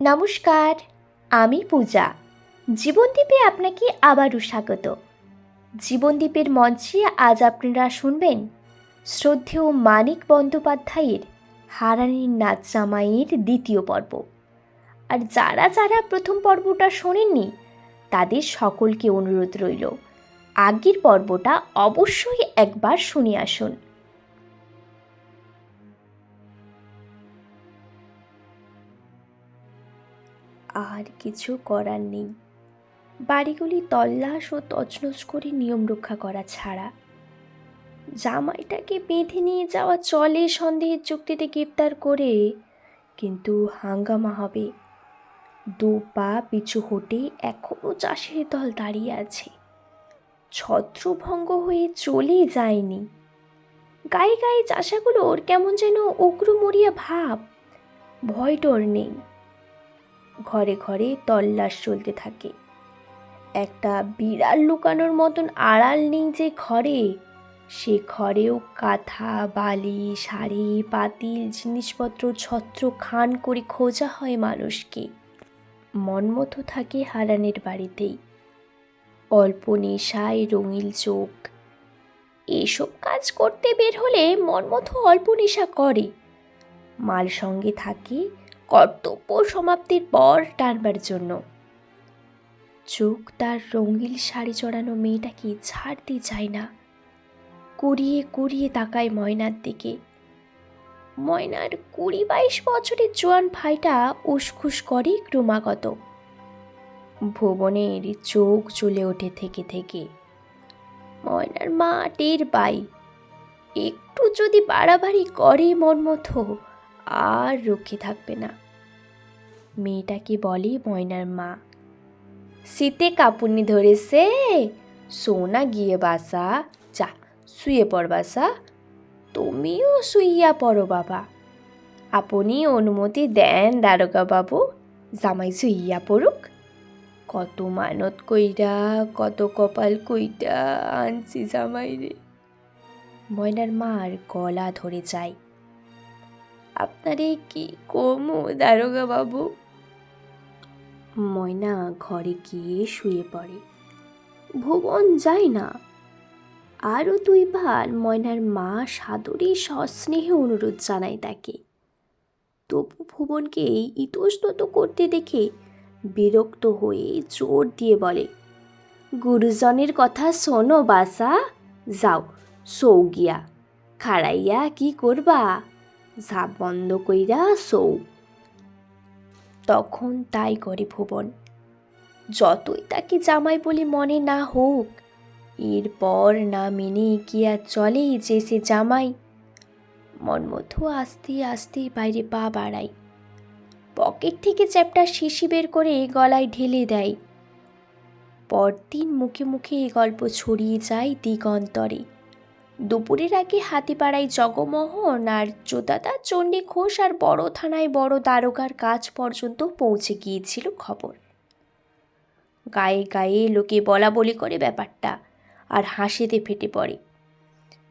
নমস্কার, আমি পূজা। জীবনদ্বীপে আপনাকে আবারও স্বাগত। জীবনদ্বীপের মঞ্চে আজ আপনারা শুনবেন শ্রদ্ধেয় মানিক বন্দ্যোপাধ্যায়ের হারানির নাচ জামাইয়ের দ্বিতীয় পর্ব। আর যারা যারা প্রথম পর্বটা শোনেননি, তাদের সকলকে অনুরোধ রইল, আগের পর্বটা অবশ্যই একবার শুনে আসুন। আর কিছু করার নেই। বাড়িগুলি তল্লাশ ও তছনছ করে নিয়ম রক্ষা করা ছাড়া। জামাইটাকে বেঁধে নিয়ে যাওয়া চলে সন্দেহের চুক্তিতে গ্রেপ্তার করে, কিন্তু হাঙ্গামা হবে। দু পা পিছু হটে এখনও চাষের দল দাঁড়িয়ে আছে। ছত্রভঙ্গ হয়ে চলে যায়নি। গায়ে গায়ে চাষাগুলোর কেমন যেন উগ্র মরিয়া ভাব ভয় ডর নেই। ঘরে ঘরে তল্লাশ চলতে থাকে। একটা বিড়াল লুকানোর মতন আড়াল নেই যে ঘরে। সে ঘরেও কাঁথা, বালি, শাড়ি, পাতিল, জিনিসপত্র, ছত্র, খান করে খোঁজা হয় মানুষকে। মনমতো থাকে হারানের বাড়িতেই। অল্প নেশায় রঙিল চোখ। এসব কাজ করতে বের হলে মনমতো অল্প নেশা করে। মাল সঙ্গে থাকে কর্তব্য সমাপ্তির পর টানবার জন্য। চোখ তার রঙিল শাড়ি চড়ানো মেয়েটাকে ছাড়তে চায় না। কুড়িয়ে কুড়িয়ে তাকায় ময়নার দিকে। ময়নার কুড়ি বাইশ বছরের জোয়ান ভাইটা উসখুস করে ক্রমাগত। ভুবনের চোখ চলে ওঠে থেকে থেকে। ময়নার মা টের পাই একটু যদি বাড়াবাড়ি করে মতো আর রক্ষে থাকবে না। মেয়েটাকে বলে? ময়নার মা। শীতে কাপুনি ধরেছে। সোনা গিয়ে বাসা। যা, শুয়ে পড় বাসা। তুমিও শুইয়া পড়ো বাবা। আপনি অনুমতি দেন দারোগা বাবু। জামাই শুইয়া পড়ুক। কত মানত কইরা, কত কপাল কইটা আনছি জামাই রে ময়নার মার গলা ধরে যায়। আপনারে কি কমু দারোগা বাবু? ময়না ঘরে গিয়ে শুয়ে পড়ে। ভুবন যায় না। আরও দুইবার ময়নার মা সাদরে সস্নেহে অনুরোধ জানায় তাকে। তবু ভুবনকে ইতস্তত করতে দেখে বিরক্ত হয়ে জোর দিয়ে বলে, গুরুজনের কথা শোনো বাসা যাও, সৌগিয়া, খাড়াইয়া কি করবা? ঝাপ বন্ধ কইরা সৌ তখন তাই করে ভুবন। যতই তাকে জামাই বলে মনে না হোক, এরপর না মেনে আর চলে যে সে জামাই? মনমতো আস্তে আস্তে বাইরে পা বাড়ায়। পকেট থেকে চ্যাপটা শিশি বের করে গলায় ঢেলে দেয়। পরদিন মুখে মুখে এ গল্প ছড়িয়ে যায় দিগন্তরে। দুপুরের আগে হাতিপাড়ায় জগমোহন আর চোদাদা চণ্ডী ঘোষ আর বড় থানায় বড় দ্বারকার কাজ পর্যন্ত পৌঁছে গিয়েছিল খবর। গায়ে গায়ে লোকে বলা বলি করে ব্যাপারটা আর হাসিতে ফেটে পড়ে।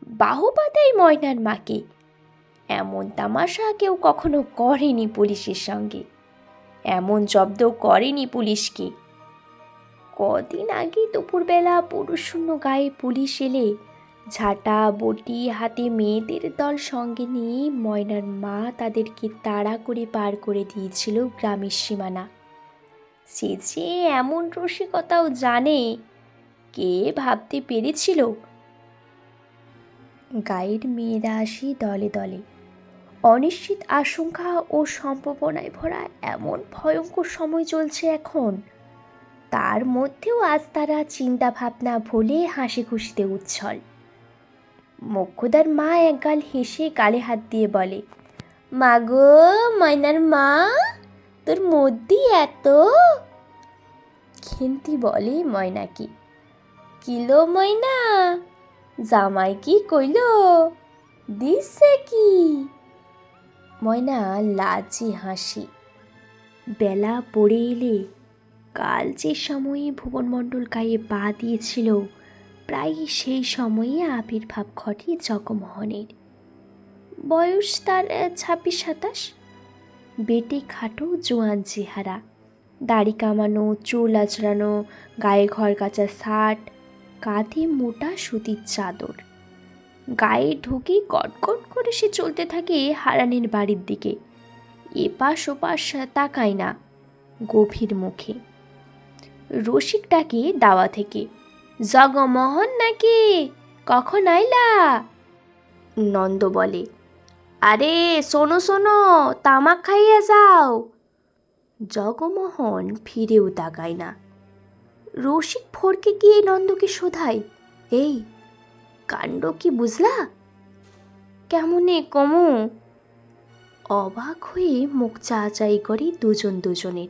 বাহু পাতায় ময়নার মাকে। এমন তামাশা কেউ কখনো করেনি পুলিশের সঙ্গে। এমন জব্দ করেনি পুলিশকে। কদিন আগে দুপুরবেলা পুরুষশূন্য গায়ে পুলিশ এলে ঝাঁটা, বটি, হাতে, মেয়েদের দল সঙ্গে নিয়ে ময়নার মা তাদেরকে তাড়া করে পার করে দিয়েছিল গ্রামের সীমানা। সে যে এমন রসিকতাও জানে, কে ভাবতে পেরেছিল? গায়ের মেয়েরা আসি দলে দলে। অনিশ্চিত আশঙ্কা ও সম্ভাবনায় ভরা এমন ভয়ঙ্কর সময় চলছে এখন। তার মধ্যেও আজ তারা চিন্তা ভাবনা ভুলে হাসি খুশিতে উচ্ছল। মোক্ষদার মা একগাল হেসে গালে হাত দিয়ে বলে মা গো ময়নার মা, তোর মধ্যে এত? খেন্তি বলে ময়নাকে, কিলো ময়না, জামাই কি কইল, দিছে কি? ময়না লাজে হাসি, বেলা পড়ে এলে কাল যে সময়ে ভুবন মণ্ডল গায়ে পা দিয়েছিল প্রায় সেই সময়ে আবির্ভাব ঘটে জগমোহনের। বয়স তার ছাব্বিশ, সাতাশ। বেটে খাটো জোয়ান চেহারা। দাড়ি কামানো, চুল আঁচড়ানো, গায়ে ঘর কাচা শার্ট, কাঁধে মোটা সুতির চাদর। গায়ে ঢুকে কটকট করে সে চলতে থাকে হারানের বাড়ির দিকে। এপাশ ওপাশ তাকায় না গভীর মুখে। রসিক ডাকে দাওয়া থেকে জগমোহন নাকি? কখন আইলা? নন্দ বলে, আরে শোনো শোনো, তামাক খাইয়া যাও। জগমোহন ফিরেও তাকায় না। রসিক ফরকে গিয়ে নন্দকে শোধায়, এই, কাণ্ড কি বুঝলা? কেমনে কমু? অবাক হয়ে মুখ চাচাই করে দুজন দুজনের।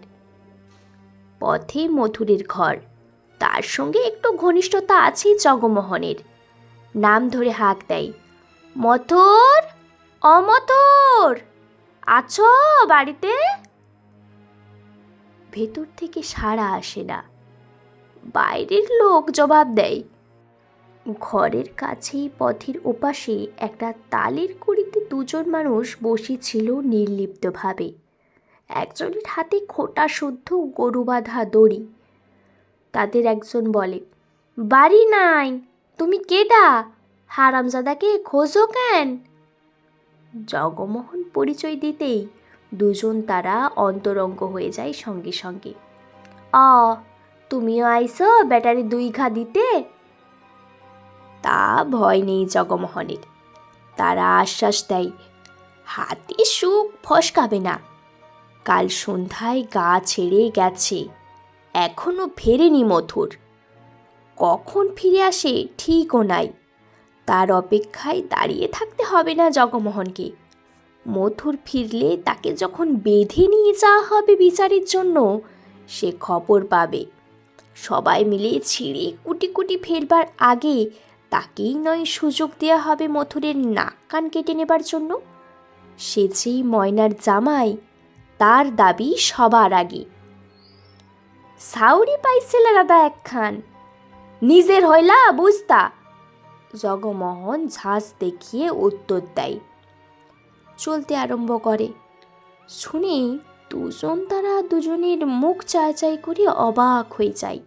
পথে মধুরের ঘর। তার সঙ্গে একটু ঘনিষ্ঠতা আছে জগমোহনের। নাম ধরে হাঁক দেয়, মথুর অমথুর আছো বাড়িতে? ভেতর থেকে সাড়া আসে না। বাইরের লোক জবাব দেয়, ঘরের কাছেই পথের ওপাশে একটা তালের কুড়িতে দুজন মানুষ বসেছিল নির্লিপ্তভাবে। একজনের হাতে খোটা শুদ্ধ গরু বাঁধা দড়ি তাদের একজন বলে, বাড়ি নাই, তুমি কেডা? হারামজাদাকে খোঁজো কেন? জগমোহন পরিচয় দিতেই দুজন তারা অন্তরঙ্গ হয়ে যায় সঙ্গে সঙ্গে। অ, তুমিও আইসো ব্যাটারি দুই ঘা দিতে? তা ভয় নেই জগমোহনের। তারা আশ্বাস দেয়, হাতে সুখ ফসকাবে না। কাল সন্ধ্যায় গা ছেড়ে গেছে। এখনও ফেরেনি মধুর কখন ফিরে আসে ঠিকও নাই। তার অপেক্ষায় দাঁড়িয়ে থাকতে হবে না জগমোহনকে। মধুর ফিরলে তাকে যখন বেঁধে নিয়ে যাওয়া হবে বিচারের জন্য, সে খবর পাবে। সবাই মিলে ছিঁড়ে কুটি কুটি ফেরবার আগে তাকেই নয় সুযোগ দেওয়া হবে মথুরের নাক কান কেটে নেবার জন্য। সে যেই ময়নার জামাই, তার দাবি সবার আগে। সাউরি পাইছিল দাদা একখান। নিজের হইলা বুঝতা। জগমোহন ঝাঁজ দেখিয়ে উত্তর দেয়, চলতে আরম্ভ করে। শুনে দুজন তারা দুজনের মুখ চাচাই করে অবাক হয়ে যায়।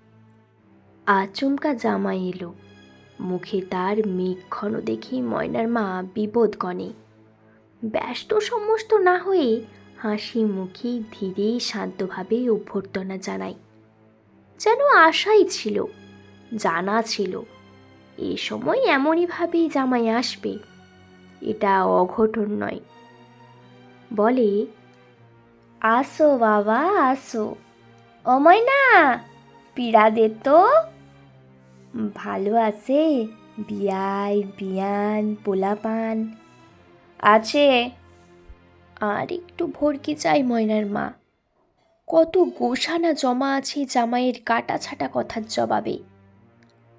আচমকা জামাই এলো। মুখে তার মেঘ ঘন দেখে ময়নার মা বিপদ গণে ব্যস্ত সমস্ত না হয়ে হাসি মুখে ধীরে শান্তভাবে অভ্যর্থনা জানায়। যেন আশাই ছিল, জানা ছিল। এ সময় এমনইভাবেই জামাই আসবে, এটা অঘটন নয়। বলে, আসো বাবা, আসো। অময় না পীড়া দে তো। ভালো আছে, বিয়াই, বিয়ান, পোলাপান। আছে। আর একটু ভরকি চাই ময়নার মা। কত গোসানা জমা আছে জামাইয়ের কাটা ছাটা কথার জবাবে।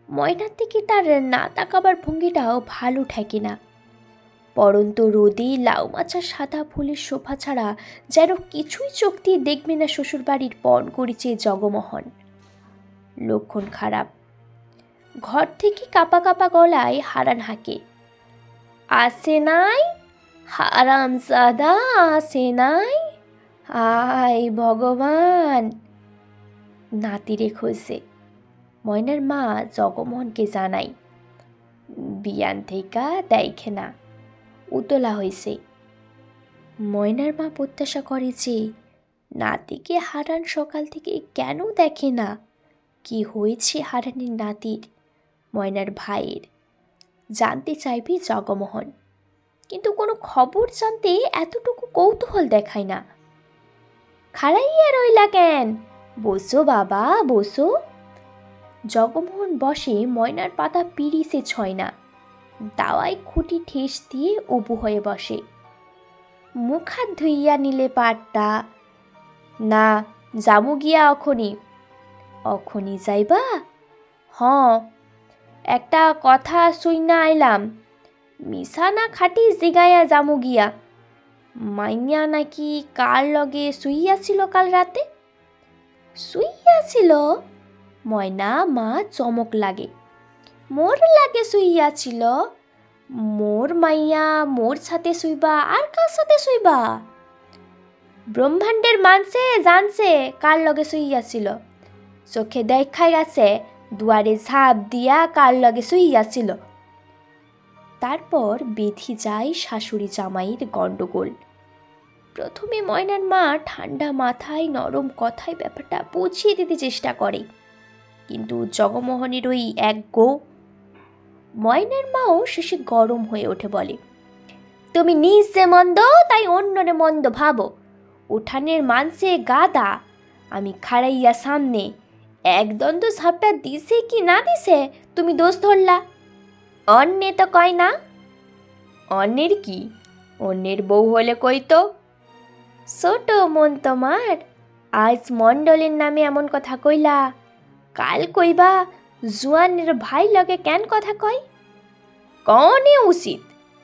ময়নার দিকে তার না তাকাবার ভঙ্গিটাও ভালো ঠেকে না। পরন্ত রোদে লাউ মাচার সাদা ফুলের শোভা ছাড়া যেন কিছুই চোখ দিয়ে দেখবে না শ্বশুরবাড়ির পণ করেছে জগমোহন। লক্ষণ খারাপ। ঘর থেকে কাপা কাপা গলায় হারান হাঁকে। আসে নাই? হারাম সাদা আসে নাই? আয় ভগবান। নাতিরে খোঁজে ময়নার মা জগমোহনকে জানাই, বিয়ান থেকে দেখে না, উতলা হয়েছে ময়নার মা প্রত্যাশা করে যে, নাতিকে হারান সকাল থেকে কেন দেখে না? কি হয়েছে হারানের নাতির? ময়নার ভাইয়ের। জানতে চাইবে জগমোহন, কিন্তু কোনো খবর জানতে এতটুকু কৌতূহল দেখায় না। খাড়াইয়া রইলা কেন? বসো বাবা, বসো। জগমোহন বসে ময়নার পাতা পিড়িসে ছয় না দাওয়ায় খুঁটি ঠেস দিয়ে উবু হয়ে বসে। মুখ হাত ধুইয়া নিলে পারতা না জামু গিয়া অখনি। অখনি যাইবা? হ। একটা কথা শুই না আইলাম। মিশা না খাটি জিগাইয়া জামু গিয়া। মাইয়া নাকি কার লগে শুইয়াছিল কাল রাতে? শুইয়াছিল ময়না, মা, চমক লাগে। মোর লাগে শুইয়াছিল মোর মাইয়া মোর সাথে শুইবা আর কার সাথে শুইবা? ব্রহ্মাণ্ডের মানসে জানছে কার লগে শুইয়াছিল চোখে দেখাই গেছে দুয়ারে ঝাঁপ দিয়া কার লগে শুইয়াছিল তারপর বেধি যায় শাশুড়ি জামাইয়ের গণ্ডগোল। প্রথমে ময়নার মা ঠান্ডা মাথায় নরম কথায় ব্যাপারটা বুঝিয়ে দিতে চেষ্টা করে। কিন্তু জগমোহনের ওই এক গো ময়নার মাও শেষে গরম হয়ে ওঠে বলে, তুমি নিজ যে মন্দ, তাই অন্যরে মন্দ ভাবো। উঠানের মানসে গাদা, আমি খাড়াইয়া সামনে। এক দ্বন্দ্ব ঝাপটা দিছে কি না দিছে, তুমি দোষ ধরলা। অন্যে তো কয় না। অন্যের কি? অন্যের বউ হলে কই তো? ছোট মন তোমার। আজ মণ্ডলের নামে এমন কথা কইলা। কাল কইবা, জুয়ানের ভাই লগে কেন কথা কয়? কনে উচিত,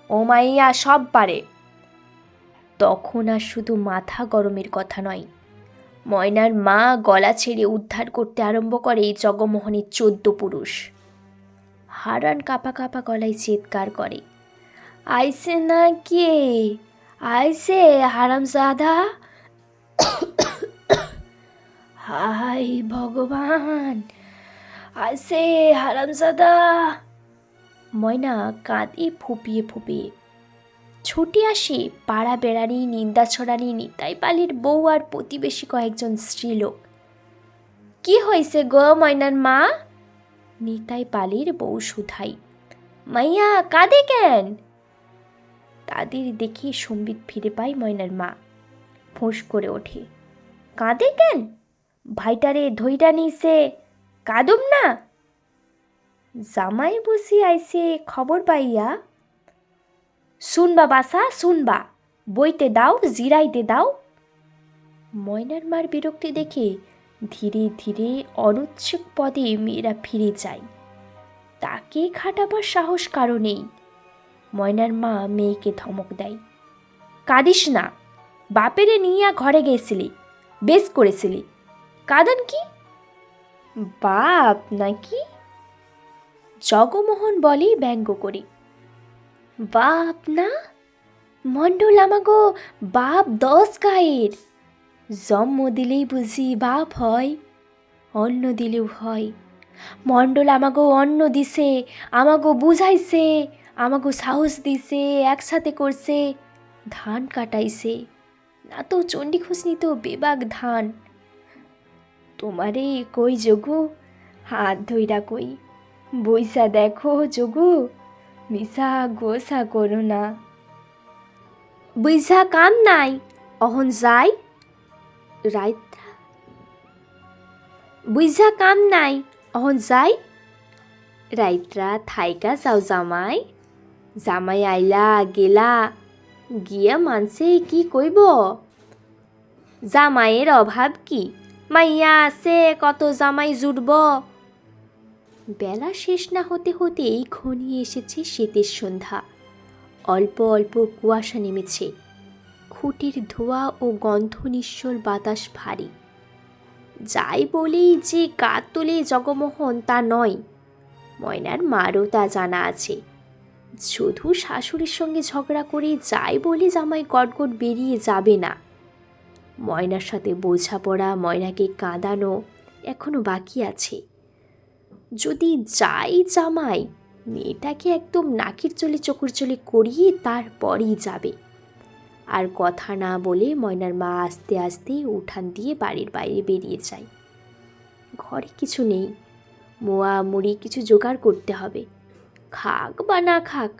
ও মাইয়া সব পারে। তখন আর শুধু মাথা গরমের কথা নয়, ময়নার মা গলা ছেড়ে উদ্ধার করতে আরম্ভ করে এই জগমোহনের চোদ্দ পুরুষ। হারান কাপা কাপা গলায় চিৎকার করে। আইসে না কে? আইসে হারামজাদা? হাই ভগবান! আইসে হারামজাদা! ময়না কাঁদে ফুপিয়ে ফুপিয়ে। ছুটে আসে পাড়া বেড়ানি, নিন্দা ছড়ানি, নিতাই পালির বউ আর প্রতিবেশী কয়েকজন স্ত্রীলোক। কি হয়েছে গো ময়নার মা? নিতাই পালির বউ সুধাই। মাইয়া, কাঁদে কেন? তাদের দেখে সম্বিত ফিরে পায় ময়নার মা। ফোঁস করে ওঠে। কাঁদে কেন? ভাইটারে ধইরা নিছে, কাদুম না? জামাই বসি আইসে খবর পাইয়া? শুনবা বাসা শুনবা। বইতে দাও, জিরাইতে দাও। ময়নার মার বিরক্তি দেখে ধীরে ধীরে অনুৎসুক পদে মেয়েরা ফিরে যায়। তাকে খাটাবার সাহস কারও নেই। ময়নার মা মেয়েকে ধমক দেয়। কাঁদিস না। বাপেরে নিয়া ঘরে গেছিলি। বেশ করেছিলি। কাঁদান কি? বাপ নাকি? জগমোহন বলে ব্যঙ্গ করে। বাপ না? মণ্ডল আমাগো বাপ দশ গায়ের। জন্ম দিলেই বুঝি বাপ হয়, অন্ন দিলেও হয়। মণ্ডল আমাগো অন্ন দিছে, আমাগো বুঝাইছে, আমাগো সাহস দিছে, একসাথে করছে, ধান কাটাইছে। না তো চণ্ডী খুশনি তো বেবাক ধান। তোমারে কই যোগু, হাত ধইরা কই। বইসা দেখো যোগু মিশা গোসা করো না। বুঝা কাম নাই, অহন যাই। রাইতা। বুঝা কাম নাই, অহন যাই। রাইত্রা থাইকা যাও জামাই। জামাই আইলা, গেলা, গিয়া মানসে কি কইব? জামাইয়ের অভাব কি? মাইয়া আছে, কত জামাই জুটব? বেলা শেষ না হতে হতেই ঘনিয়ে এসেছে শীতের সন্ধ্যা। অল্প অল্প কুয়াশা নেমেছে। খুঁটির ধোয়া ও গন্ধ নিঃস্বর বাতাস ভারী। যাই বলেই যে গা তোলে জগমোহন তা নয়, ময়নার মারও তা জানা আছে। শুধু শাশুড়ির সঙ্গে ঝগড়া করে যাই বলে জামাই গটগট বেরিয়ে যাবে না। ময়নার সাথে বোঝাপড়া, ময়নাকে কাঁদানো এখনও বাকি আছে। যদি যাই জামাই, মেয়েটাকে একদম নাকির চলে চকুর চলে করিয়ে তারপরই যাবে। আর কথা না বলে ময়নার মা আস্তে আস্তে উঠান দিয়ে বাড়ির বাইরে বেরিয়ে যায়। ঘরে কিছু নেই। মোয়া মুড়ি কিছু জোগাড় করতে হবে। খাক বা না খাক,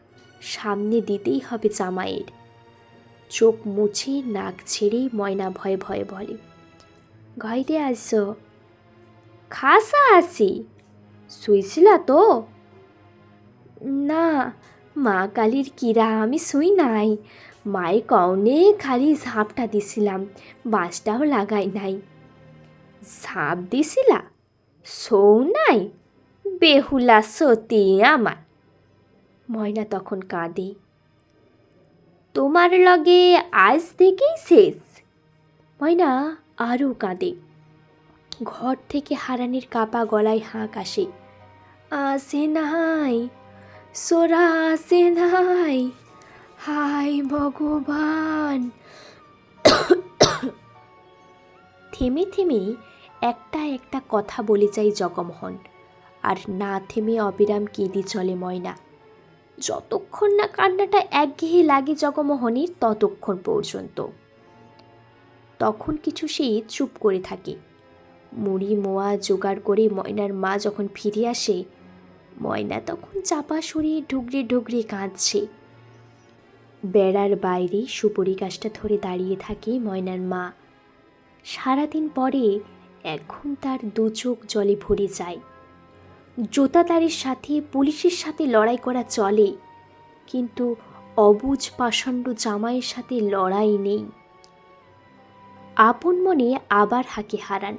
সামনে দিতেই হবে জামাইয়ের। চোখ মুছে নাক ছেড়ে ময়না ভয়ে ভয়ে বলে ঘরে আসো খাসা আসি শুইছিলা তো? না, মা কালীর কিরা, আমি শুই নাই। মায়ের কর্ণে খালি ঝাঁপটা দিছিলাম বাঁশটাও লাগাই নাই। ঝাঁপ দিছিলা? সৌ নাই? বেহুলা সতী আমার। ময়না তখন কাঁদে। তোমার লগে আজ থেকেই শেষ? ময়না আরও কাঁদে। ঘর থেকে হারানির কাপা গলায় হাঁক আসে। আসে নাই, সোরা আসে নাই। হাই ভগবান। থেমে থেমে একটা একটা কথা বলে যায় জগমোহন, আর না থেমে অবিরাম কেঁদে চলে ময়না। যতক্ষণ না কান্নাটা একঘেয়ে লাগে জগমোহনের, ততক্ষণ পর্যন্ত। তখন কিছু সে চুপ করে থাকে। মুড়ি মোয়া জোগাড় করে ময়নার মা যখন ফিরে আসে, ময়না তখন চাপা সরিয়ে ঢুকরে ঢুকরে কাঁদছে। বেড়ার বাইরে সুপরি গাছটা ধরে দাঁড়িয়ে থাকে ময়নার মা। সারাদিন পরে এখন তার দু চোখ জলে ভরে যায়। জোতাদারের সাথে, পুলিশের সাথে লড়াই করা চলে, কিন্তু অবুজ পাষণ্ড জামাইয়ের সাথে লড়াই নেই। আপন মনে আবার হাকে হারান।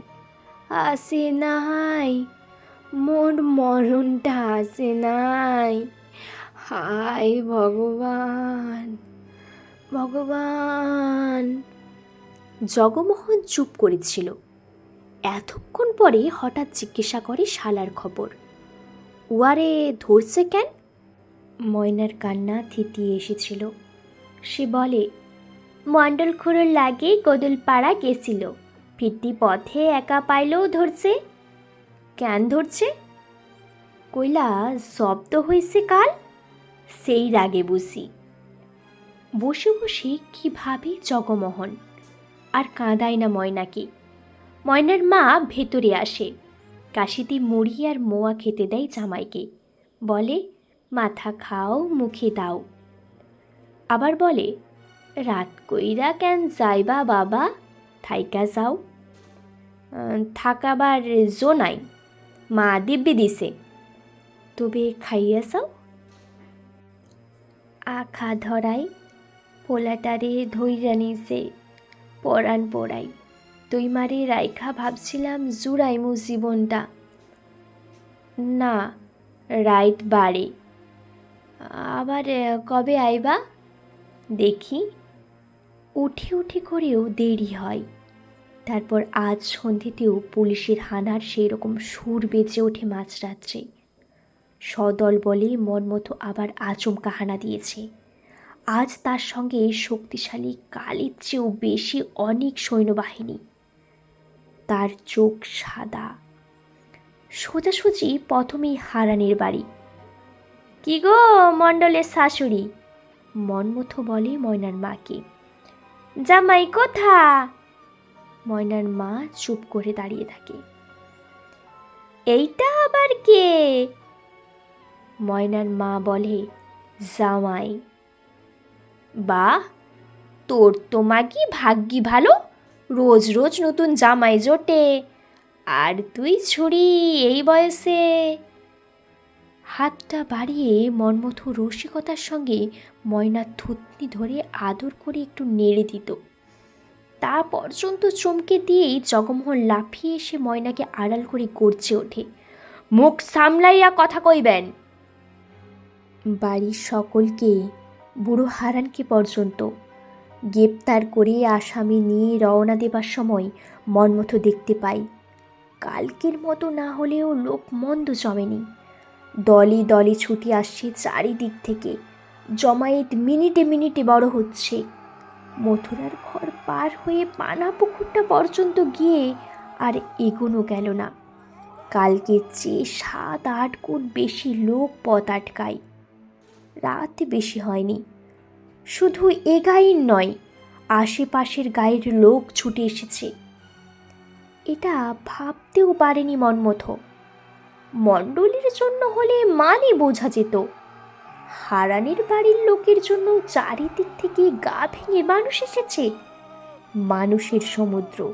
আসে নাই, মোর মরণটা আসে নাই। হায় ভগবান ভগবান। জগমোহন চুপ করেছিল এতক্ষণ পরে হঠাৎ জিজ্ঞাসা করে শালার খবর। উয়ারে ধরছে কেন? ময়নার কান্না থিতিয়ে এসেছিল। সে বলে মণ্ডল খুঁড়োর লাগে কোদলপাড়া গেছিল। ফিরতি পথে একা পাইলেও ধরছে। কেন ধরছে? কইলা জব্দ হয়েছে কাল? সেই রাগে বুঝি। বসে বসে কি ভাবে জগমোহন। আর কাঁদায় না ময়নাকে। ময়নার মা ভেতরে আসে। কাশিতে মুড়ি আর মোয়া খেতে দেয় জামাইকে। বলে, মাথা খাও, মুখে দাও। আবার বলে, রাত কইরা কেন যাইবা বাবা? থাইকা যাও। থাকাবার জো নাই। মা দিব্যি দিছে। তবে খাইয়া যাও। আখা ধরাই, পোলাটারে ধৈর্যা নিছে, পরাণ পড়াই তুই মারে রাইখা ভাবছিলাম জুড়াইমু জীবনটা। না, রাইত বাড়ে। আবার কবে আইবা? দেখি। উঠে উঠি করেও দেরি হয়। তারপর আজ সন্ধ্যেতেও পুলিশের হানার সেই রকম সুর বেজে ওঠে মাঝরাত্রে। সদল বলে মনমতো আবার আচমকা হানা দিয়েছে। আজ তার সঙ্গে শক্তিশালী কালের চেয়েও বেশি অনেক সৈন্যবাহিনী। তার চোখ সাদা। সোজাসুজি প্রথমেই হারানের বাড়ি। কি গো, মণ্ডলের শাশুড়ি? মনমথো বলে ময়নার মাকে। জামাই কোথা ময়নার মা চুপ করে দাঁড়িয়ে থাকে। এইটা আবার কে? ময়নার মা বলে, জামাই, বাহ, তোর তো মাগি ভাগ্যি ভালো? রোজ রোজ নতুন জামাই জোটে, আর তুই ছুরি এই বয়সে? হাতটা বাড়িয়ে মনমথ রসিকতার সঙ্গে ময়নার থুতনি ধরে আদর করে একটু নেড়ে দিত। তা পর্যন্ত চমকে দিয়েই জগমোহন লাফিয়ে এসে ময়নাকে আড়াল করে গড়ছে ওঠে, মুখ সামলাইয়া কথা কইবেন বাড়ির সকলকে, বুড়ো হারানকে পর্যন্ত। গ্রেপ্তার করে আসামি নিয়ে রওনা দেবার সময় মনমথ দেখতে পাই। কালকের মতো না হলেও লোক মন্দ জমেনি। দলে দলে ছুটি আসছে চারিদিক থেকে। জমায়েত মিনিটে মিনিটে বড় হচ্ছে। মথুরার ঘর পার হয়ে পানা পুকুরটা পর্যন্ত গিয়ে আর এগোনো গেল না। কালকের চেয়ে সাত আট গুণ বেশি লোক পথ আটকায়। রাত বেশি হয়নি। শুধু এ গায়ের নয়, আশেপাশের গায়ের লোক ছুটে এসেছে। এটা ভাবতেও পারেনি মনমথ। মণ্ডলীর জন্য হলে মানে বোঝা যেত। হারানের বাড়ির লোকের জন্য চারিদিক থেকে গা ভেঙে মানুষ এসেছে। মানুষের সমুদ্র,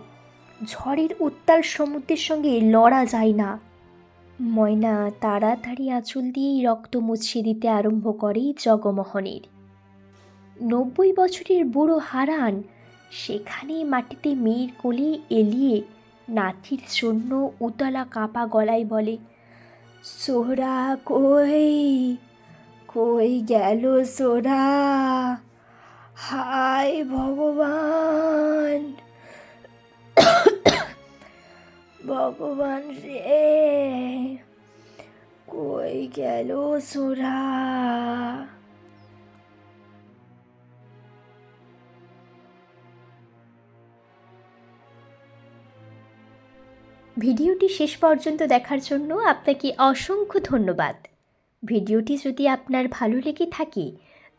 ঝড়ের উত্তাল সমুদ্রের সঙ্গে লড়া যায় না। ময়না তাড়াতাড়ি আঁচল দিয়েই রক্ত মুছিয়ে দিতে আরম্ভ করে জগমোহনের। নব্বই বছরের বুড়ো হারান সেখানে মাটিতে মেয়ের কোলে এলিয়ে নাতির জন্য উতলা কাপা গলায় বলে, সোহরা কই? কই গেল সোরা হায় ভগবান! ভগবান রে! কই গেল, সোরা। ভিডিওটি শেষ পর্যন্ত দেখার জন্য আপনাকে অসংখ্য ধন্যবাদ। ভিডিওটি যদি আপনার ভালো লেগে থাকে,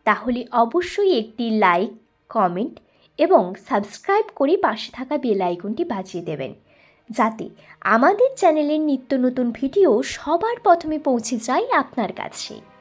তাহলে অবশ্যই একটি লাইক, কমেন্ট এবং সাবস্ক্রাইব করে পাশে থাকা বেল আইকনটি বাজিয়ে দেবেন। যাতে আমাদের চ্যানেলের নিত্য নতুন ভিডিও সবার প্রথমে পৌঁছে যায় আপনার কাছে।